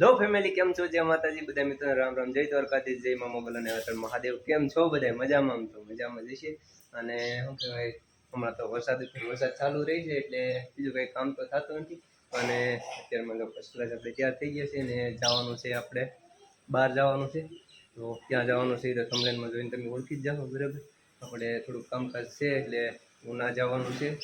લો family, કેમ છો? જય માતાજી, બધા મિત્રો રામ રામ. જય દ્વારકાથી જય મા મોગલ અને અટલ મહાદેવ. કેમ છો બધા? મજામાં આમ તો, મજામાં જશે અને શું કહેવાય, હમણાં તો વરસાદ વરસાદ ચાલુ રહી છે, એટલે બીજું કંઈ કામ તો થતું નથી. અને અત્યારમાં જો ફર્સ્ટ ક્લાસ આપણે તૈયાર થઈ ગયા છે અને જવાનું છે આપણે, બહાર જવાનું છે. તો ત્યાં જવાનું છે, તો કમ્પ્લેનમાં જોઈને તમે ઓળખી જ જાઓ બરાબર? આપણે થોડુંક કામકાજ છે, એટલે ઉના જવાનું છે.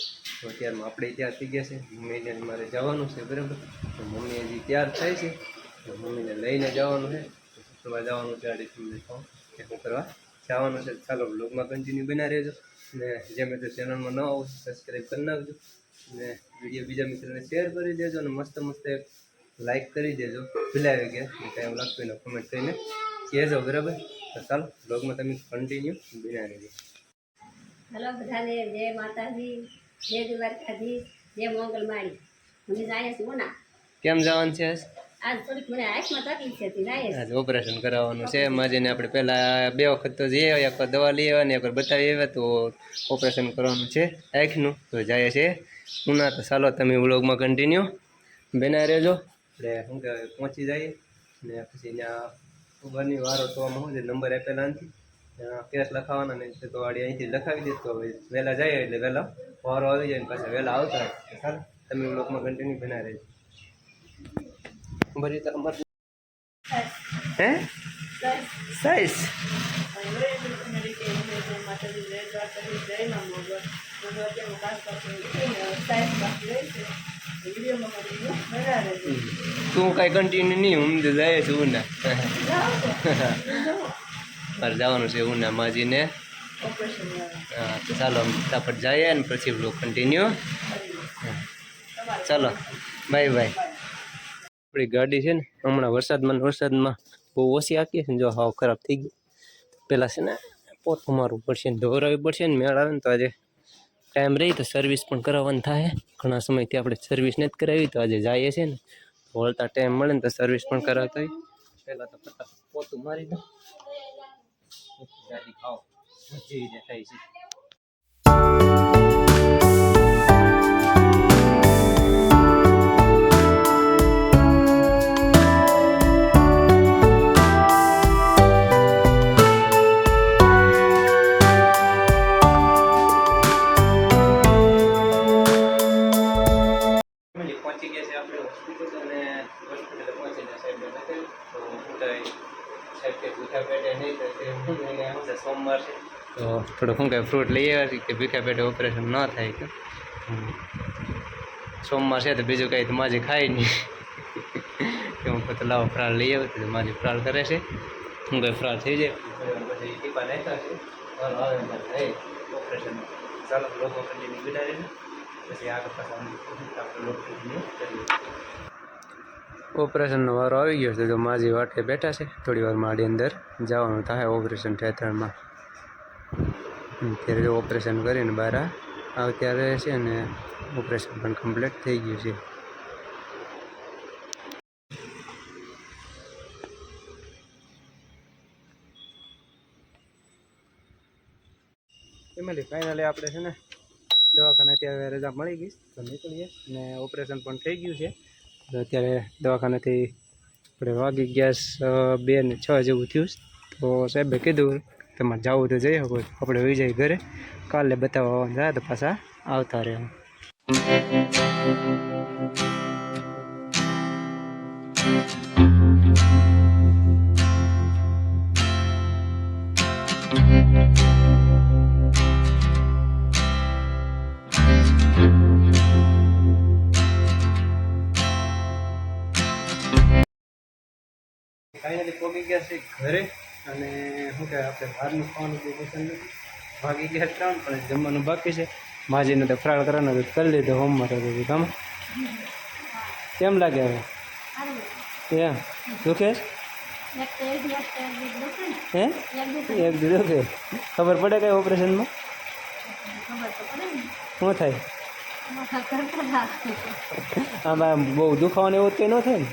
તો અત્યારમાં આપણે તૈયાર થઈ ગયા છે. મમ્મીને મારે જવાનું છે, બરાબર? તો મમ્મી હજી તૈયાર થાય છે. મમ્મીને લઈને જવાનું છે. તો જવાનું છે અઢી કહું કે શું કરવા જવાનું છે. ચાલો બ્લોગમાં કન્ટિન્યુ બના રહેજો. ને જે મેં તો ચેનલમાં ન આવું સબસ્ક્રાઈબ કરી નાખજો. ને વીડિયો બીજા મિત્રોને શેર કરી દેજો અને મસ્ત મસ્ત લાઈક કરી દેજો. ભૂલાવી ગયા. ને કાંઈ એવું લાગતું હોય કોમેન્ટ કરીને કહેજો બરાબર? તો ચાલો બ્લોગમાં તમે કન્ટિન્યુ બના રહેજો. હલો બધાને જય માતાજી જય દ્વારકાધીશ જય મોગલમાળી હું જાય છે ના? કેમ જવાનું છે આજ ઓપરેશન કરાવવાનું છે. માજીને આપણે પહેલાં બે વખત તો જઈએ એક વાર દવા લઈ આવ્યા ને એક વાર બતાવી આવ્યા તો ઓપરેશન કરવાનું છે આંખનું. તો જાય છે. ઉના તો ચાલો તમે વ્લોગમાં કન્ટિન્યુ બેના રહેજો. એટલે શું કહેવાય પહોંચી જઈએ ને પછી ત્યાં ઉભરની વારો તો આમાં શું નંબર આપેલા નથી. કેસ લખાવાના ને તો વાળી અહીંથી લખાવી દે. તો હવે વહેલા જાય એટલે વહેલા વારો આવી જાય ને પાછા વહેલા આવતા. રહે. તમે વ્લોગમાં કન્ટિન્યુ બેના રહેજો. ભરી તો અમારે હે સાઈઝ તું કાંઈ કન્ટિન્યુ નહીં હું તો જાય છે ઉના મારે જવાનું છે ઉના માજીને હા તો ચાલો અમે ફટાફટ જઈએ ને પછી બ્લોગ કન્ટિન્યુ ચાલો બાય બાય આપણી ગાડી છે ને, હમણાં વરસાદમાં વરસાદમાં બહુ ઓછી આપીએ છે ને, જો હાવ ખરાબ થઈ ગઈ. પહેલાં છે ને, પોતું મારવું પડશે ને ધોરાવવી પડશે ને, મેળ આવે ને તો આજે ટાઈમ રહી તો સર્વિસ પણ કરાવવાની થાય. ઘણા સમયથી આપણે સર્વિસ નથી કરાવી, તો આજે જઈએ છે ને. વળતા ટાઈમ મળે ને તો સર્વિસ પણ કરાવતા હોય. પહેલાં તો પોતું મારી દો ગાડી ખાઓ જે થાય છે. સોમવાર છે. તો થોડું શું કહેવાય ફ્રૂટ લઈ આવ્યા કે ભીખા પેટે ઓપરેશન ન થાય કે. સોમવાર છે તો બીજું કંઈ તો માજી ખાય નહીં. કે હું પોતે લાવો ફ્રાળ લઈ આવ્યો તો માજી ફ્રાળ કરે છે. હું કંઈ ફ્રાળ થઈ જાય. પછી ટીપા નાખ્યા છે. ઓપરેશન ચાલો લોકો પછી આગળ પાછા આપણે લોકો ઓપરેશનનો વારો આવી ગયો છે. તો માજી વાટે બેઠા છે. થોડી વાર માડી અંદર જવાનું થાય ઓપરેશન થિયેટરમાં ત્યારે જો ઓપરેશન કરીને બહાર આવે ત્યારે છે ને ઓપરેશન પણ કમ્પ્લીટ થઈ ગયું છે. ફેમિલી ફાઇનલી આપણે છે ને દવાખાને અત્યારે રજા મળી ગઈ તો નીકળીએ અને ઓપરેશન પણ થઈ ગયું છે. અત્યારે દવાખાનાથી આપણે વાગી ગયા બે ને છ જેવું થયું તો સાહેબે કીધું, તમારે જવું તો જઈ શકો આપણે હોઈ જઈએ ઘરે. કાલે બતાવવા થાય તો પાછા આવતા રહે Thank પહોંચી ગયા છે ઘરે અને શું કહેવાય આપણે બહારનું ખાવાનું બહુ પસંદ નથી. ભાગી ગયા ત્રણ પણ જમવાનું બાકી છે. માજીને તો ફ્રાળ કરવાનો તો કરી લીધો હોમમાં તો બધું. કામ કેમ લાગે હવે? એમ? દુખે. હે? એક દીધો કે ખબર પડે કઈ ઓપરેશનમાં? શું થાય? આમાં બહુ દુખાવાનું એવું કંઈ ન થાય ને?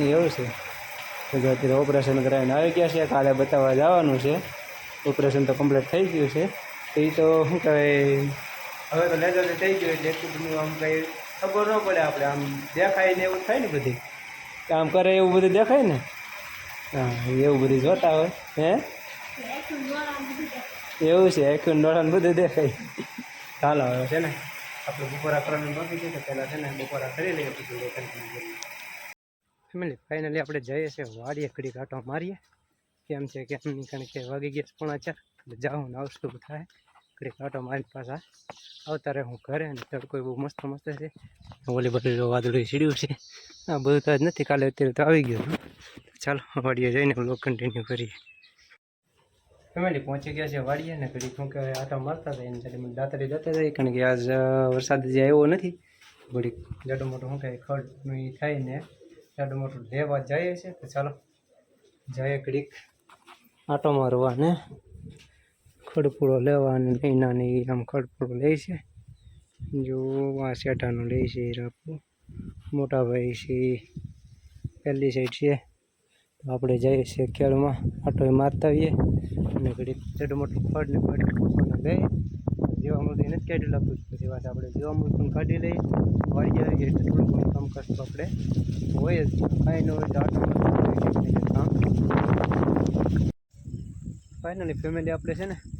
એવું છે. તો અત્યારે ઓપરેશન કરાવીને આવી ગયા છે. કાલે બતાવવા જવાનું છે. ઓપરેશન તો કમ્પ્લીટ થઈ ગયું છે. તો એ તો શું કહેવાય? હવે તો લેઝર થઈ ગયું એટલે એટલું બધું આમ કંઈ ખબર ન પડે આપણે. આમ દેખાય ને એવું થાય ને બધી. કામ કરે એવું બધું દેખાય ને? હા એવું બધું જોતા હોય. હે? એવું છે આખું દોડાને બધું દેખાય. ચાલો હવે છે ને? આપણે બપોરા કરવાનું બાકી છે તો પહેલાં છે ને બપોરા કરી લઈએ પછી રોકડ કરીએ ફેમિલી ફાઇનલી આપણે જઈએ છીએ વાડીએ ઘડી કાંટો મારીએ કેમ છે કેમ નહીં કારણ કે વાગી ગયા છે પોણા ચાર એટલે જાઉં ને આવશું થાય ઘડી કાંટો મારીને પાછા આવતા રહે હું ઘરે અને તડકો બહુ મસ્ત મસ્ત છે ઓલી બધું વાદળું સીડ્યું છે આ બધું તો આજ નથી કાલે અત્યારે તો આવી ગયું હતું ચાલો વાડીએ જઈને બ્લોગ કન્ટિન્યુ કરીએ ફેમિલી પહોંચી ગયા છે વાડીએ ને ઘડી શું કહેવાય આટો મારતા હતા એની સાથે દાતરી જતા જાય કારણ કે આજ વરસાદ જે આવ્યો નથી. ઘડીક જાડો મોટું શું કહેવાય ખડનું ઈ થાય ને, જાડો મોટું લેવા જઈએ છે, તો ચાલો, જઈએ ઘડીક આટો મારવા ને ખડપૂળો લેવા અને નહીં નાની આમ ખડપૂળો લે છે. જો, આ શેઠાનું લે છે રાપુ મોટા ભાઈ છે પહેલી સાઈડ છે. આપણે જઈએ છીએ ખેડમાં. આટો મારતા આવીએ. અને ઘડીક જાડું મોટું ખડ ને કાપવાના ગઈ. જીવામૃત નથી કાઢી લાગતું પછી વાત આપણે જીવામૃત પણ કાઢી લઈએ. વાળી જાય એટલે થોડું ઘણું કામ કરશું આપણે. હોય જ. કાંઈ ન હોય તો કામ. ફાઇનલી ફેમિલી આપણે છે ને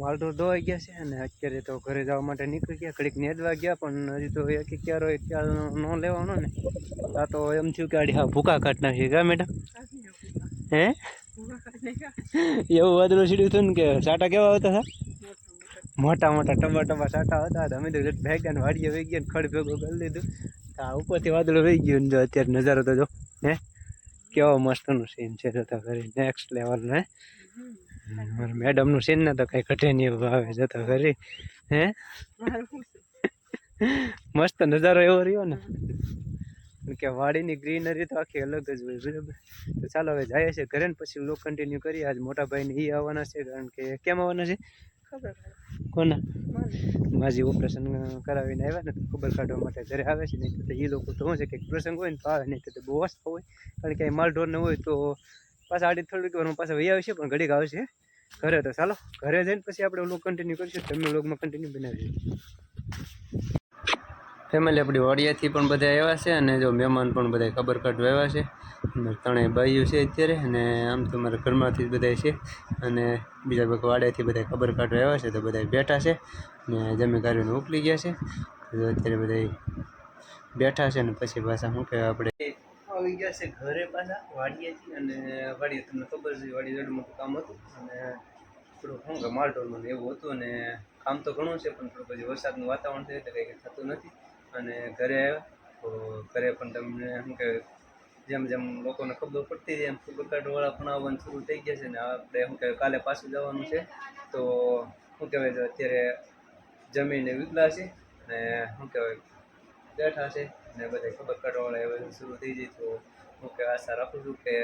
માલઢોર ધોવાઈ ગયા છે અને અત્યારે તો ઘરે જવા માટે નીકળી ગયા. ઘડીક નેદવા ગયા, પણ હજી તો એક ક્યારો એક ક્યારો ન લેવાનો ને. આ તો એમ થયું કે આડી હા ભૂકા કાઢ નાખી ગયા મેડમ? હે? એવું વાદળું સીડ્યું હતું ને કે સાટા કેવા આવતા હતા? મોટા મોટા ટબા ટબા સાટા હતા. અમે તો ભેગા ને વાડીએ વહી ગયા ખડ ભેગો કરી લીધું. આ ઉપરથી વાદળું વહી ગયું ને જો અત્યારે નજારો તો જો. હે? કેવો મસ્તનું સીન છે તો ઘરે નેક્સ્ટ લેવલ હે મેડમનું સીન ને તો કઈ ઘટે નહીં આવે જતા ઘરે હે? મસ્ત નજારો એવો રહ્યો ને. કે વાડીની ગ્રીનરી તો આખી અલગ જ હોય બરાબર? તો ચાલો હવે જાય છે ઘરે ને પછી લોક કન્ટિન્યુ કરીએ. આજ મોટા ભાઈને એ આવવાના છે કારણ કે કેમ આવવાના છે? કોના? માજી ઓપરેશન કરાવીને આવ્યા ને ખબર કાઢવા માટે ઘરે આવે છે નહીં તો એ લોકો તો શું છે કે પ્રસંગ હોય ને તો આવે નહીં તો બહુ વસ્તુ હોય. કારણ કે માલ ઢોર ને હોય તો પાછા આડી થોડીક વારમાં પાછા વહી આવશે, પણ ઘડીક આવશે. ઘરે તો ચાલો, ઘરે જઈને પછી આપણે લોક કન્ટિન્યુ કરીશું તમે લોગમાં કન્ટિન્યુ બનાવીશું ફેમિલી આપણી વાડિયાથી પણ બધા આવ્યા છે, અને જો મહેમાન પણ બધા ખબર કાઢવા આવ્યા છે. ત્રણેય ભાઈઓ છે અત્યારે, અને આમ તો મારા ઘરમાંથી જ બધા છે. અને બીજા બધા વાડિયાથી બધા ખબર કાઢવા આવ્યા છે, તો બધા બેઠા છે. ને જમી કાઢીને ઉકલી ગયા છે. અત્યારે બધા બેઠા છે ને પછી પાછા શું કહેવાય આપણે? આવી ગયા છે ઘરે પાછા, વાડીએથી અને વાડીએ, તમને ખબર છે, વાડી જોડે મોટું કામ હતું. અને થોડું શું કે માલઢોરનું એવું હતું અને કામ તો ઘણું છે, પણ થોડું પછી વરસાદનું વાતાવરણ છે એટલે કંઈ થતું નથી. અને ઘરે આવ્યા, તો ઘરે પણ તમને શું કે, જેમ જેમ લોકોને ખબર પડતી હતી એમ ખબર કાઢવાળા પણ આવવાનું શરૂ થઈ ગયા છે ને આપણે શું કહેવાય કાલે પાછું જવાનું છે. તો શું કહેવાય અત્યારે જમીને વિકલા છે અને શું કહેવાય, બેઠા છે. ને બધા ખબર કાઢવાવાળા એવું શરૂ થઈ જાય તો હું કે આશા રાખું છું કે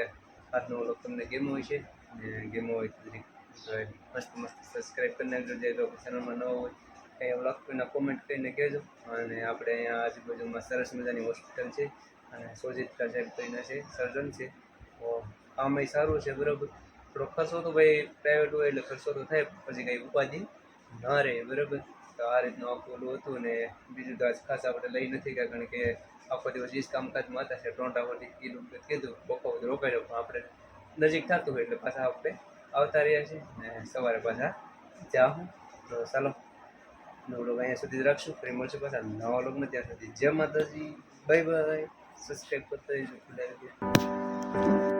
આજનો વ્લોગ તમને ગેમો હોય છે ને ગેમો હોય તો મસ્ત મસ્ત સબસ્ક્રાઈબ કરી નાખજો. જે લોકો ચેનલમાં ન હોય, કંઈ એવું લાગતું એના કોમેન્ટ કરીને કહેજો. અને આપણે અહીંયા આજુબાજુમાં સરસ મજાની હોસ્પિટલ છે અને સોજિત સાહેબ કરીને છે સર્જન છે. તો કામય સારું છે બરાબર. થોડો ખર્ચો તો ભાઈ પ્રાઇવેટ હોય એટલે ખર્ચો તો થાય પછી કંઈ ઉપાધિ ના રહે બરાબર. તો આ રીતનું આખું હતું ને બીજું તો આજ ખાસ આપણે લઈ નથી ગયા કારણ કે આખો દિવસ ઈ જ કામકાજમાં હતા છે ટોંટાવટી કીધું કીધું, બપોર રોકાયો પણ આપણે નજીક થતું હોય એટલે પાછા આપણે આવતા રહ્યા છીએ ને સવારે પાછા જાઉં તો ચાલો નવલો અહીંયા સુધી રાખશું. ફરી મળશું પાછા નવા લોગને ત્યાં સુધી જય માતાજી. Bye bye. સબસ્ક્રાઈબ કરતા ખુલ્લા